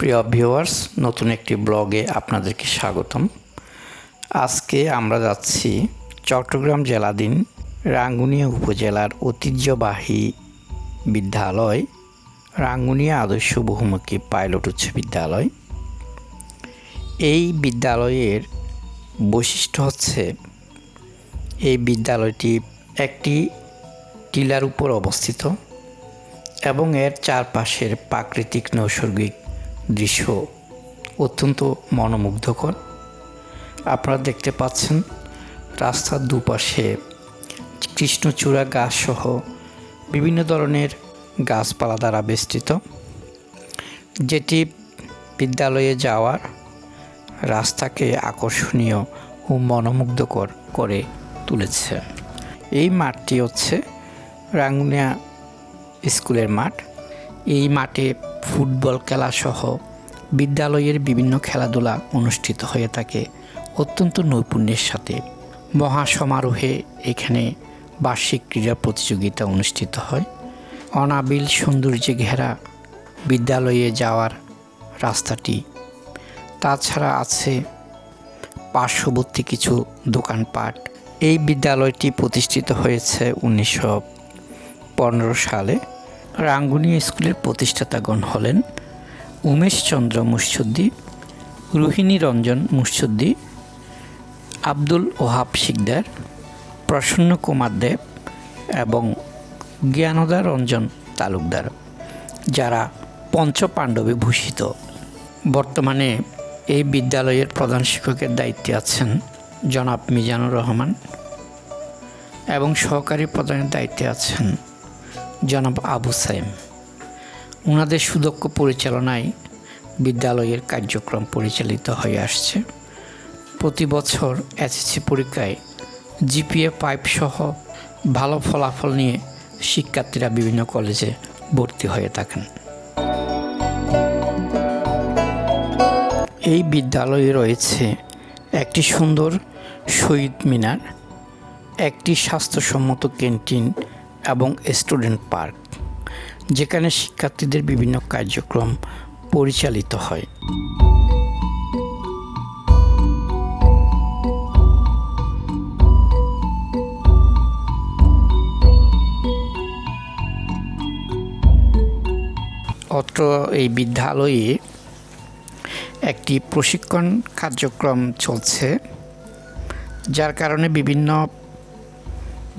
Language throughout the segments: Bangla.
প্রিয় ভিউয়ার্স, নতুন একটি ব্লগে আপনাদেরকে স্বাগতম। আজকে আমরা যাচ্ছি চট্টগ্রাম জেলাধীন রাঙ্গুনিয়া উপজেলার ঐতিহ্যবাহী বিদ্যালয়, রাঙ্গুনিয়া আদর্শ বহুমুখী পাইলট উচ্চ বিদ্যালয়। এই বিদ্যালয়ের বৈশিষ্ট্য হচ্ছে, এই বিদ্যালয়টি একটি টিলার উপর অবস্থিত এবং এর চারপাশের প্রাকৃতিক নৈসর্গিক দৃশ্য অত্যন্ত মনোমুগ্ধকর। আপনারা দেখতে পাচ্ছেন রাস্তার দুপাশে কৃষ্ণচূড়া গাছসহ বিভিন্ন ধরনের গাছপালা দ্বারা বেষ্টিত, যেটি বিদ্যালয়ে যাওয়ার রাস্তাকে আকর্ষণীয় ও মনোমুগ্ধকর করে তুলেছে। এই মাঠটি হচ্ছে রাঙ্গুনিয়া স্কুলের মাঠ। এই মাঠে ফুটবল খেলা সহ বিদ্যালয়ের বিভিন্ন খেলাধুলা অনুষ্ঠিত হয়ে থাকে অত্যন্ত নৈপুণ্যের সাথে। মহাসমারোহে এখানে বার্ষিক ক্রীড়া প্রতিযোগিতা অনুষ্ঠিত হয়। অনাবিল সৌন্দর্যে ঘেরা বিদ্যালয়ে যাওয়ার রাস্তাটি। তাছাড়া আছে পার্শ্ববর্তী কিছু দোকানপাট। এই বিদ্যালয়টি প্রতিষ্ঠিত হয়েছে উনিশশো পনেরো সালে। রাঙ্গুনি স্কুলের প্রতিষ্ঠাতাগণ হলেন উমেশচন্দ্র মুসুদ্দি রোহিণী রঞ্জন মুসুদ্দি আব্দুল ওহাব শিকদার, প্রসন্ন কুমার দেব এবং জ্ঞানদা রঞ্জন তালুকদার, যারা পঞ্চপাণ্ডবে ভূষিত। বর্তমানে এই বিদ্যালয়ের প্রধান শিক্ষকের দায়িত্বে আছেন জনাব মিজানুর রহমান এবং সহকারী প্রধানের দায়িত্বে আছেন জনাব আবু সাইম। ওনাদের সুদক্ষ পরিচালনায় বিদ্যালয়ের কার্যক্রম পরিচালিত হয়ে আসছে। প্রতি বছর এসএসসি পরীক্ষায় জিপিএ পাইপ সহ ভালো ফলাফল নিয়ে শিক্ষার্থীরা বিভিন্ন কলেজে ভর্তি হয়ে থাকেন। এই বিদ্যালয়ে রয়েছে একটি সুন্দর শহীদ মিনার, একটি স্বাস্থ্যসম্মত ক্যান্টিন এবং স্টুডেন্ট পার্ক, যেখানে শিক্ষার্থীদের বিভিন্ন কার্যক্রম পরিচালিত হয়। অত্র এই বিদ্যালয়ে একটি প্রশিক্ষণ কার্যক্রম চলছে, যার কারণে বিভিন্ন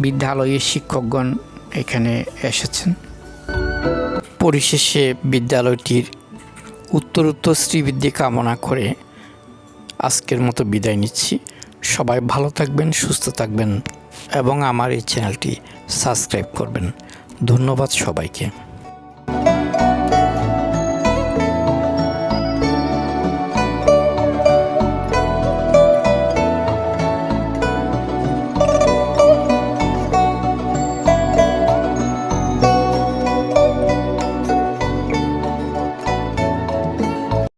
বিদ্যালয়ের শিক্ষকগণ এখানে এসেছেন। পরিশেষে বিদ্যালয়টির উত্তরোত্তর শ্রীবৃদ্ধি কামনা করে আজকের মতো বিদায় নিচ্ছি। সবাই ভালো থাকবেন, সুস্থ থাকবেন এবং আমার এই চ্যানেলটি সাবস্ক্রাইব করবেন। ধন্যবাদ সবাইকে।